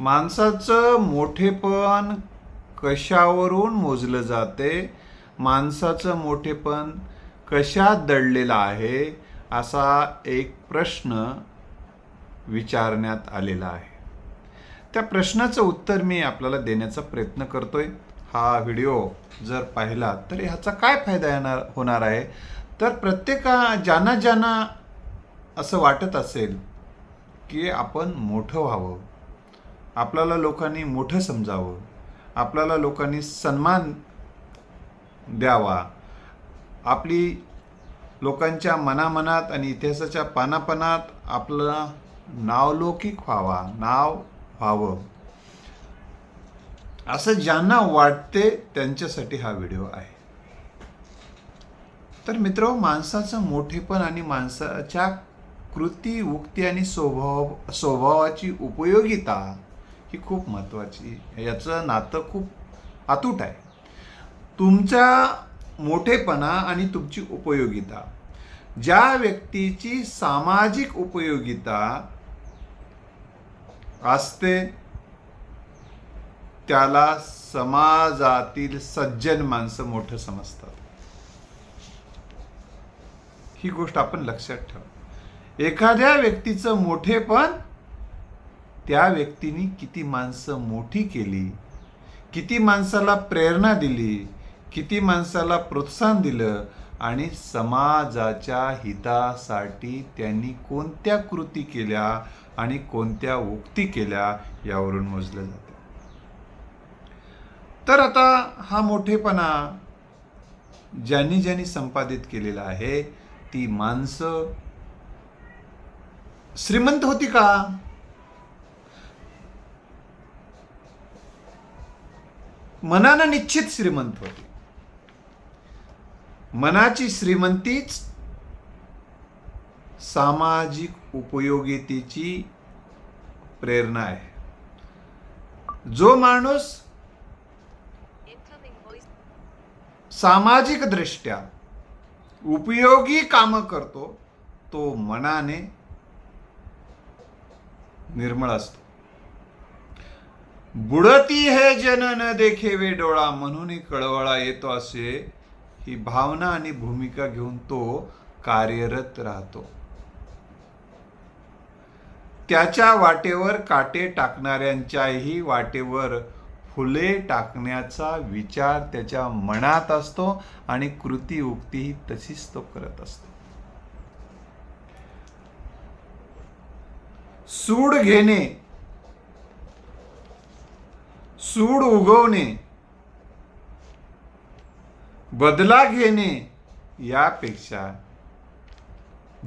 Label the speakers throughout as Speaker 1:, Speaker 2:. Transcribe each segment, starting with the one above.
Speaker 1: माणसाचं मोठेपण कशावरून मोजलं जाते? माणसाचं मोठेपण कशात दडलेलं आहे? असा एक प्रश्न विचारण्यात आलेला आहे. त्या प्रश्नाचं उत्तर मी आपल्याला देण्याचा प्रयत्न करतोय. हा व्हिडिओ जर पाहिला तर ह्याचा काय फायदा येणार होणार आहे? तर प्रत्येका ज्यांना ज्यांना असं वाटत असेल की आपण मोठं व्हावं आपल्याला लोकांनी मोठं समजावं. आपल्याला लोकांनी सन्मान द्यावा. आपली लोकांच्या मनामनात आणि इतिहासाच्या पानापनात आपला नावलौकिक व्हावा नाव व्हावं. असं ज्यांना वाटते त्यांच्यासाठी हा व्हिडिओ आहे. तर मित्र माणसाचं मोठेपण आणि माणसाच्या कृती उक्ती आणि स्वभाव स्वभावाची उपयोगिता ही खूप महत्त्वाची याचं नातं खूप अतूट आहे. तुमचा मोठेपणा आणि तुमची उपयोगिता ज्या व्यक्तीची सामाजिक उपयोगिता असते त्याला समाजातील सज्जन माणसं मोठं समजतात. ही गोष्ट आपण लक्षात ठेव. एखाद्या व्यक्तीचं मोठेपण त्या व्यक्तीने किती माणसं मोठी केली किती माणसाला प्रेरणा दिली किती माणसाला प्रोत्साहन दिलं आणि समाजाच्या हितासाठी त्यांनी कोणत्या कृती केल्या आणि कोणत्या उक्ती केल्या यावरून मोजलं जातं. तर आता हा मोठेपणा ज्यांनी ज्यांनी संपादित केलेला आहे ती माणसं श्रीमंत होती का? मनानं निश्चित श्रीमंत होते. मनाची श्रीमंतीच सामाजिक उपयोगितेची प्रेरणा आहे. जो माणूस सामाजिक दृष्ट्या उपयोगी काम करतो तो मनाने निर्मळ असतो. बुडती हे जन न डोळा म्हणून कळवळा येतो असे ही भावना आणि भूमिका घेऊन तो कार्यरत राहतो. त्याच्या वाटेवर काटे टाकणाऱ्यांच्याही वाटेवर फुले टाकण्याचा विचार त्याच्या मनात असतो आणि कृती उक्तीही तशीच तो करत असतो. सूड घेणे सूड उगवणे बदला घेणे यापेक्षा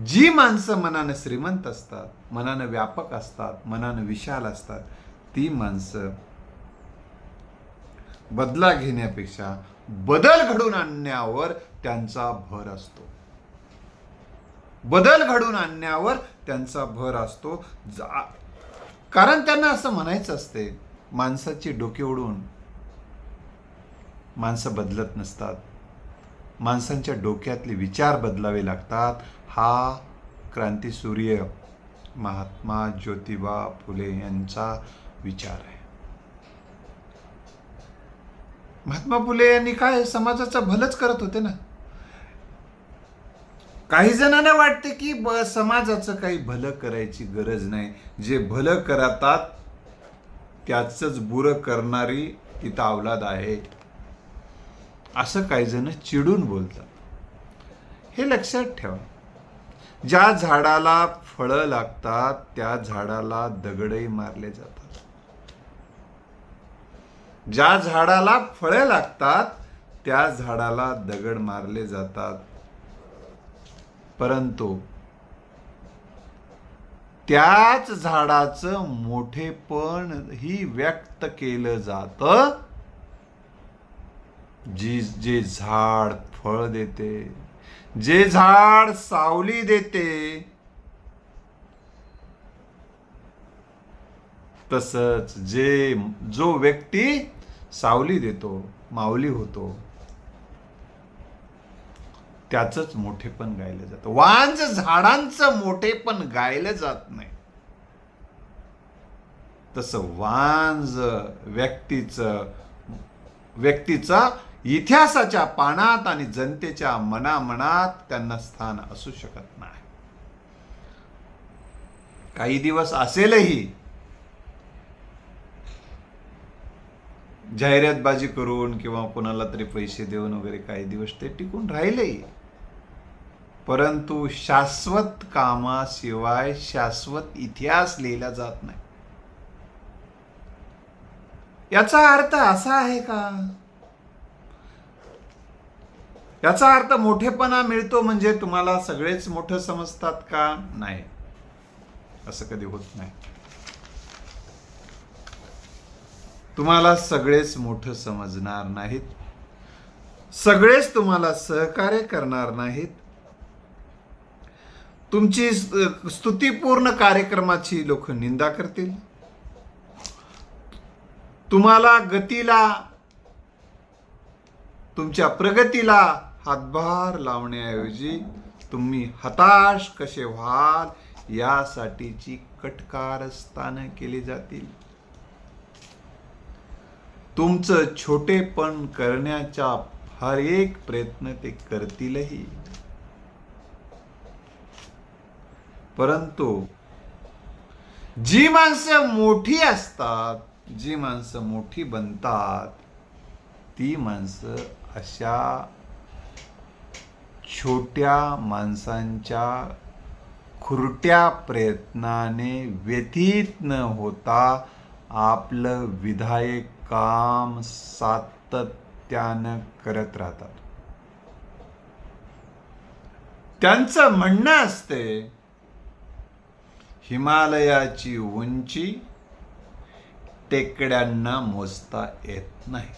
Speaker 1: जी माणसं मनानं श्रीमंत असतात मनानं व्यापक असतात मनानं विशाल असतात ती माणसं बदला घेण्यापेक्षा बदल घडून आणण्यावर त्यांचा भर असतो. बदल घडून आणण्यावर त्यांचा भर असतो. जा कारण त्यांना असं म्हणायचं असते माणसाची डोके उडवून माणसं बदलत नसतात. माणसांच्या डोक्यातले विचार बदलावे लागतात. हा क्रांतीसूर्य महात्मा ज्योतिबा फुले यांचा विचार आहे. महात्मा फुले यांनी काय समाजाचं भलंच करत होते ना? काही जणांना वाटते की समाजाचं काही भलं करायची गरज नाही. जे भलं करतात त्याचंच बुरं करणारी तिथं अवलाद आहे. असं काही जण चिडून बोलतात. हे लक्षात ठेवा. ज्या झाडाला फळं लागतात त्या झाडाला दगडही मारले जातात. ज्या झाडाला फळे लागतात त्या झाडाला दगड मारले जातात. परंतु त्याच झाडाचं मोठेपण ही व्यक्त केलं जात. जी जे झाड फळ देते जे झाड सावली देते तसंच जे जो व्यक्ती सावली देतो मावली होतो त्याचंच मोठेपण गायलं जातं. वांज झाडांचं मोठेपण गायलं जात नाही. तसं वांज व्यक्तीचं व्यक्तीचा इतिहासाच्या पानात आणि जनतेच्या मनामनात त्यांना स्थान असू शकत नाही. काही दिवस असेलही जाहिरातबाजी करून किंवा कोणाला तरी पैसे देऊन वगैरे काही दिवस ते टिकून राहिले परंतु शाश्वत कामाशिवाय शाश्वत इतिहास लिहिला जात नाही. याचा अर्थ असा आहे का? याचा अर्थ मोठेपणा मिळतो म्हणजे तुम्हाला सगळेच मोठं समजतात का? नाही. असं कधी होत नाही. तुम्हाला सगळेच मोठं समजणार नाहीत. सगळेच तुम्हाला सहकार्य करणार नाहीत. तुमची स्तुतीपूर्ण कार्यक्रमाची लोक निंदा करतील. तुम्हाला गतीला तुमच्या प्रगतीला हातभार लावण्याऐवजी तुम्ही हताश कसे व्हाल यासाठीची कटकारस्थानं केली जातील. तुमचं छोटेपण करण्याचा हर एक प्रयत्न ते करतीलही. परंतु जी माणसं मोठी असतात जी माणसं मोठी बनतात ती माणसं अशा छोट्या माणसांच्या खुरट्या प्रयत्नाने व्यथित न होता आपलं विधायक काम सातत्यानं करत राहतात. त्यांचं म्हणणं असते हिमालयाची उंची टेकड्यांना मोजता येत नाही.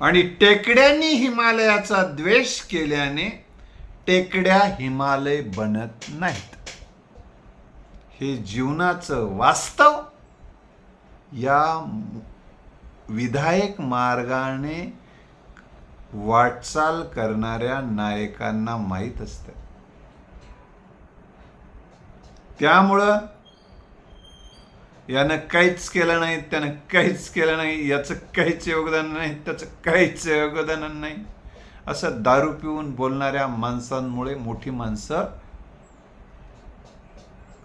Speaker 1: आणि टेकड्यांनी हिमालयाचा द्वेष केल्याने टेकड्या हिमालय बनत नाहीत. हे जीवनाचं वास्तव या विधायक मार्गाने वाटचाल करणाऱ्या नायकांना माहीत असतं. त्यामुळं यानं काहीच केलं नाही त्यानं काहीच केलं नाही याचं काहीच योगदान नाही त्याचं काहीच योगदान नाही. असं दारू पिऊन बोलणाऱ्या माणसांमुळे मोठी माणसं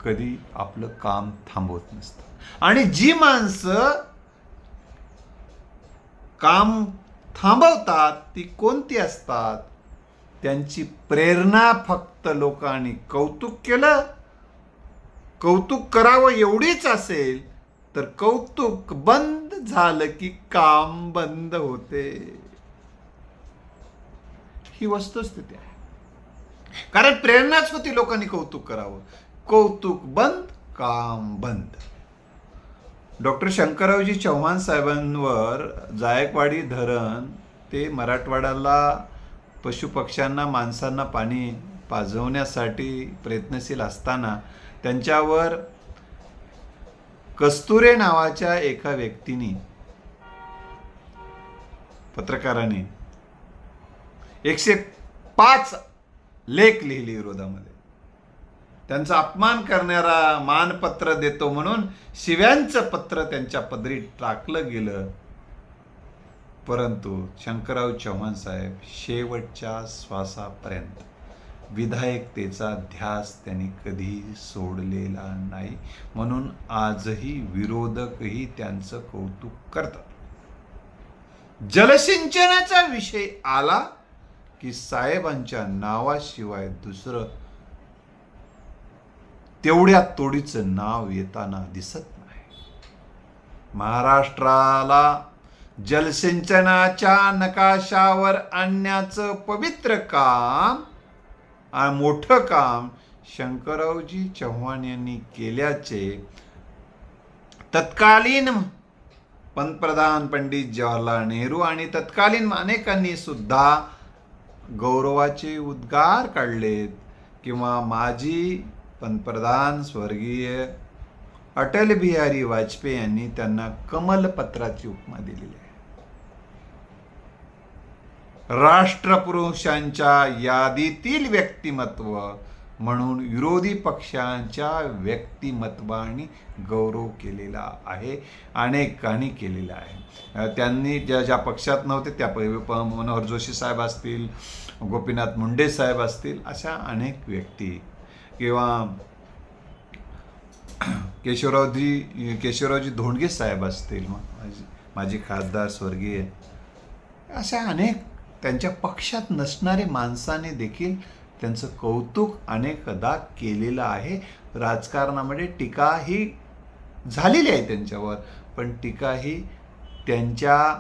Speaker 1: कधी आपलं काम थांबवत नसतं. आणि जी माणसं काम थांबवतात ती कोणती असतात? त्यांची प्रेरणा फक्त लोकांनी कौतुक केलं. कौतुक करावं एवढीच असेल तर कौतुक बंद झालं की काम बंद होते. ही वस्तुस्थिती आहे. कारण प्रेरणाच होती लोकांनी कौतुक करावं. कौतुक बंद काम बंद. डॉक्टर शंकररावजी चव्हाण साहेबांवर जायकवाडी धरण ते मराठवाड्याला पशुपक्ष्यांना माणसांना पाणी पाजवण्यासाठी प्रयत्नशील असताना त्यांच्यावर कस्तुरे नावाच्या एका व्यक्तीने पत्रकाराने एकशे पाच लेख लिहिली विरोधामध्ये. त्यांचा अपमान करणारा मानपत्र देतो म्हणून शिव्यांचं पत्र त्यांच्या पदरी टाकलं गेलं. परंतु शंकरराव चव्हाण साहेब शेवटच्या श्वासापर्यंत विधायकतेचा ध्यास त्यांनी कधीही सोडलेला नाही. म्हणून आजही विरोधकही त्यांचं कौतुक करतात. जलसिंचनाचा विषय आला की साहेबांच्या नावाशिवाय दुसरं तेवढ्या तोडीचं नाव येताना दिसत नाही. महाराष्ट्राला जलसिंचनाच्या नकाशावर आणण्याचं पवित्र काम आणि मोठं काम शंकररावजी चव्हाण यांनी केल्याचे तत्कालीन पंतप्रधान पंडित जवाहरलाल नेहरू आणि तत्कालीन अनेकांनी सुद्धा गौरवाचे उद्गार काढलेत किंवा माझी पंतप्रधान स्वर्गीय अटल बिहारी वाजपेयी यांनी त्यांना कमलपत्राची उपमा दिलेली आहे. राष्ट्रपुरुषांच्या यादीतील व्यक्तिमत्व म्हणून विरोधी पक्षांच्या व्यक्तिमत्वाने गौरव केलेला आहे अनेकांनी केलेला आहे. त्यांनी ज्या ज्या पक्षात नव्हते त्या मनोहर जोशी साहेब असतील गोपीनाथ मुंडे साहेब असतील अशा अनेक व्यक्ती किंवा केशवरावजी केशवरावजी धोंडगे साहेब असतील माझे माझी खासदार स्वर्गीय अशा अनेक त्यांच्या पक्षात नसणारे माणसाने देखील त्यांचं कौतुक अनेकदा केलेलं आहे. राजकारणामध्ये टीका ही झालेली आहे त्यांच्यावर पण टीका ही त्यांच्या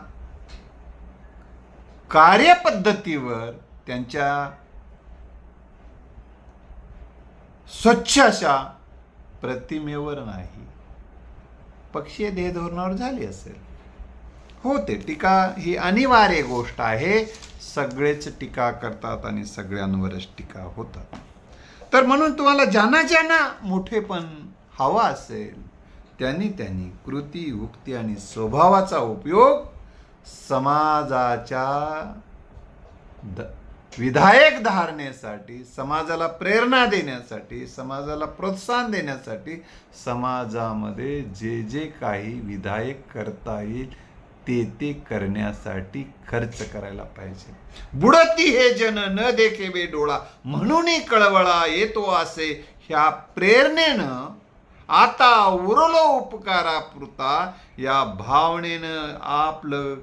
Speaker 1: कार्यपद्धतीवर त्यांच्या स्वच्छ अशा प्रतिमेवर नाही. पक्षीय ध्येयधोरणावर झाली असेल. हो ते टीका ही अनिवार्य गोष्ट आहे. सगळेच टीका करतात आणि सगळ्यांवरच टीका होतात. तर म्हणून तुम्हाला ज्यांना ज्यांना मोठेपण हवा असेल त्यांनी त्यांनी कृती उक्ती आणि स्वभावाचा उपयोग समाजाच्या द विधायक धारणेसाठी समाजाला प्रेरणा देण्यासाठी समाजाला प्रोत्साहन देण्यासाठी समाजामध्ये जे जे काही विधायक करता येईल ते ते करण्यासाठी खर्च करायला पाहिजे. बुडती हे जन न देखे बे डोळा म्हणूनही कळवळा येतो असे. ह्या प्रेरणेनं आता उरलो उपकारापुरता या भावनेनं आपलं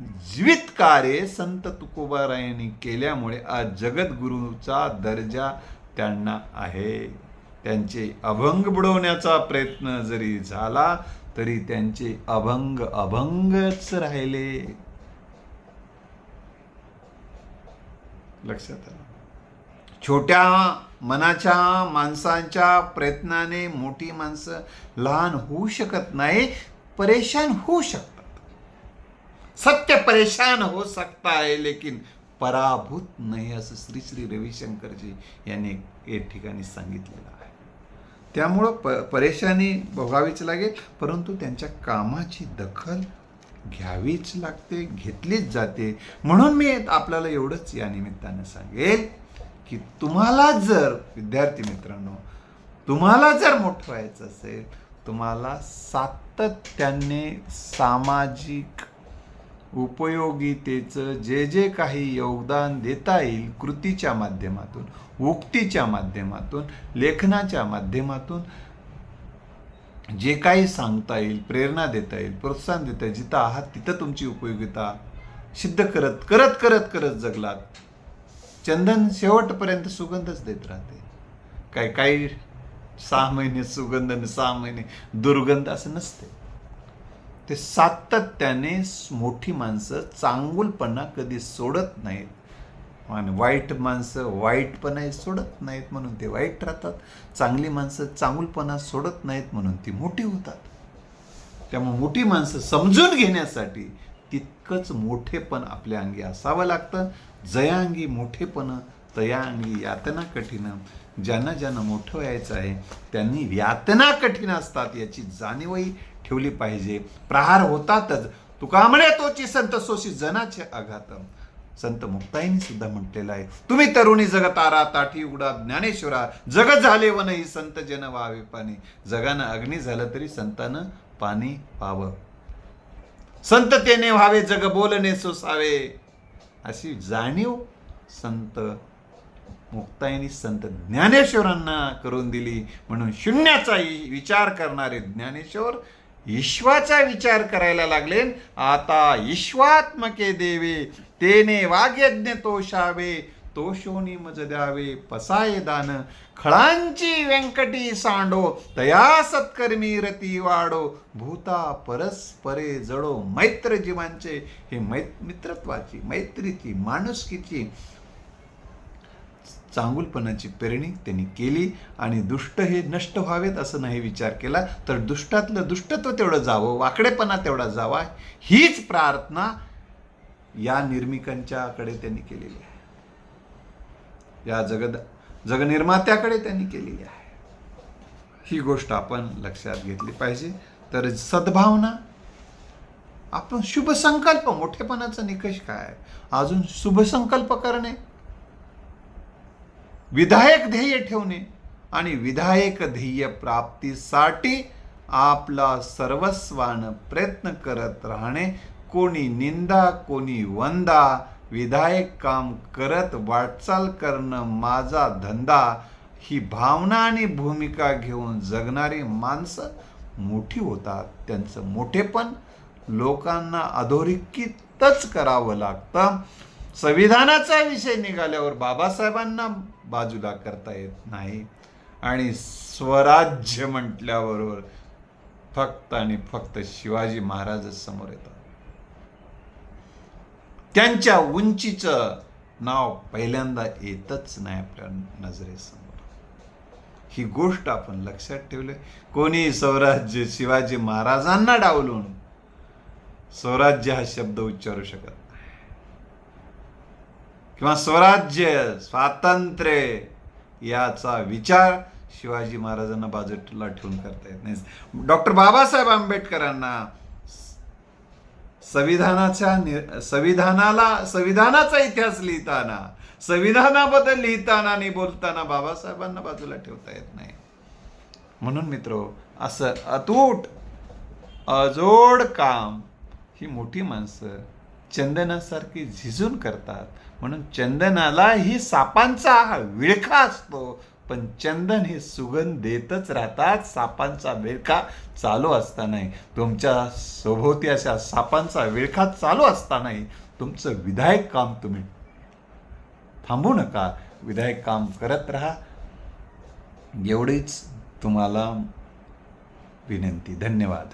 Speaker 1: जीवित कार्य संत तुकोबारायांनी केल्यामुळे आज जगद्गुरूचा दर्जा त्यांना आहे. त्यांचे अभंग बुडवण्याचा प्रयत्न जरी झाला तरी त्यांचे अभंग अभंगच राहिले. लक्षात आलं? छोट्या मनाच्या माणसांच्या प्रयत्नाने मोठी माणसं लहान होऊ शकत नाही परेशान होऊ शकतात. सत्य परेशान हो सकता है लेकिन पराभूत नाही असं श्री श्री रविशंकरजी यांनी एक ठिकाणी सांगितलेलं आहे. त्यामुळं प परेशानी भोगावीच लागेल परंतु त्यांच्या कामाची दखल घ्यावीच लागते घेतलीच जाते. म्हणून मी आपल्याला एवढंच या निमित्तानं सांगेल की तुम्हाला जर विद्यार्थी मित्रांनो तुम्हाला जर मोठं व्हायचं असेल तुम्हाला सातत्याने सामाजिक उपयोगितेचं जे जे काही योगदान देता येईल कृतीच्या माध्यमातून उक्तीच्या माध्यमातून लेखनाच्या माध्यमातून जे काही सांगता येईल प्रेरणा देता येईल प्रोत्साहन देता येईल जिथं आहात तिथं तुमची उपयोगिता सिद्ध करत करत करत करत जगलात. चंदन शेवटपर्यंत सुगंधच देत राहते. काय काही सहा महिने सुगंध आणि सहा महिने दुर्गंध असं नसते. ते सातत्याने मोठी माणसं चांगुलपणा कधी सोडत नाहीत. आणि वाईट माणसं वाईटपणा सोडत नाहीत म्हणून ते वाईट राहतात. चांगली माणसं चांगुलपणा सोडत नाहीत म्हणून ती मोठी होतात. त्यामुळे मोठी माणसं समजून घेण्यासाठी तितकंच मोठेपण आपल्या अंगी असावं लागतं. जयांगी मोठेपण तयांगी यातना कठीण. ज्यांना ज्यांना मोठं व्हायचं आहे त्यांनी यातना कठीण असतात याची जाणीवही ठेवली पाहिजे. प्रहार होतातच. तुका म्हणे तोची संत सोशी जनाचे आघात संत मुक्ताईनी सुद्धा म्हटलेलं आहे. तुम्ही तरुणी जगतारा ताठी उडा ज्ञानेश्वरा. जग झाले वन ही संत जन व्हावे पाणी. जगानं अग्नी झालं तरी संतानं पाणी पावं. संततेने व्हावे जग बोलणे सोसावे. अशी जाणीव संत मुक्ताईनी संत ज्ञानेश्वरांना करून दिली. म्हणून शून्याचाही विचार करणारे ज्ञानेश्वर ईश्वाचा विचार करायला लागले. आता ईश्वात्मके देवे तेने वाग्यज्ञ तोषावे तोषोनी मज द्यावे पसाय दान. खळांची व्यंकटी सांडो तया सत्कर्मी रती वाडो. भूता परस्परे जडो मैत्र जीवांचे. हे मै मित्रत्वाची मैत्रीची माणुसकीची चांगुलपणाची पेरणी त्यांनी केली आणि दुष्ट हे नष्ट व्हावेत असं नाही विचार केला तर दुष्टातलं दुष्टत्व तेवढं जावं वाकडेपणा तेवढा जावा हीच प्रार्थना या निर्मिकांच्याकडे त्यांनी केलेली आहे. या जगद जगनिर्मात्याकडे त्यांनी केलेली आहे. ही गोष्ट आपण लक्षात घेतली पाहिजे. तर सद्भावना आपण शुभसंकल्प मोठेपणाचा निकष काय? आहे अजून शुभसंकल्प करणे? विधायक ध्येय ठेवणे आणि विधायक ध्येय प्राप्तीसाठी आपला सर्वस्वानं प्रयत्न करत राहणे. कोणी निंदा कोणी वंदा विधायक काम करत वाटचाल करणं माझा धंदा. ही भावना आणि भूमिका घेऊन जगणारी माणसं मोठी होतात त्यांचं मोठेपण लोकांना अधोरेखितच करावं लागतं. संविधानाचा विषय निघाल्यावर बाबासाहेबांना बाजूला करता येत नाही. आणि स्वराज्य म्हटल्याबरोबर फक्त आणि फक्त शिवाजी महाराजच समोर येतात. त्यांच्या उंचीचं नाव पहिल्यांदा येतच नाही आपल्या नजरेसमोर. ही गोष्ट आपण लक्षात ठेवले. कोणी स्वराज्य शिवाजी महाराजांना डावलून स्वराज्य हा शब्द उच्चारू शकत किंवा स्वराज्य स्वातंत्र्य याचा विचार शिवाजी महाराजांना बाजूला ठेवून करता येत नाही. डॉक्टर बाबासाहेब आंबेडकरांना संविधानाच्या नि- संविधानाला संविधानाचा इतिहास लिहिताना संविधानाबद्दल लिहिताना आणि बोलताना बाबासाहेबांना बाजूला ठेवता येत नाही. म्हणून मित्र असं अतूट अजोड काम ही मोठी माणसं चंदनासारखी झिजून करतात. म्हणून चंदनाला ही सापांचा हा विळखा असतो. पण चंदन हे सुगंध देतच राहतात. सापांचा विळखा चालू असतानाही तुमच्या सभोवती अशा सापांचा विळखा चालू असतानाही तुमचं विधायक काम तुम्ही थांबू नका. विधायक काम करत राहा. एवढीच तुम्हाला विनंती. धन्यवाद.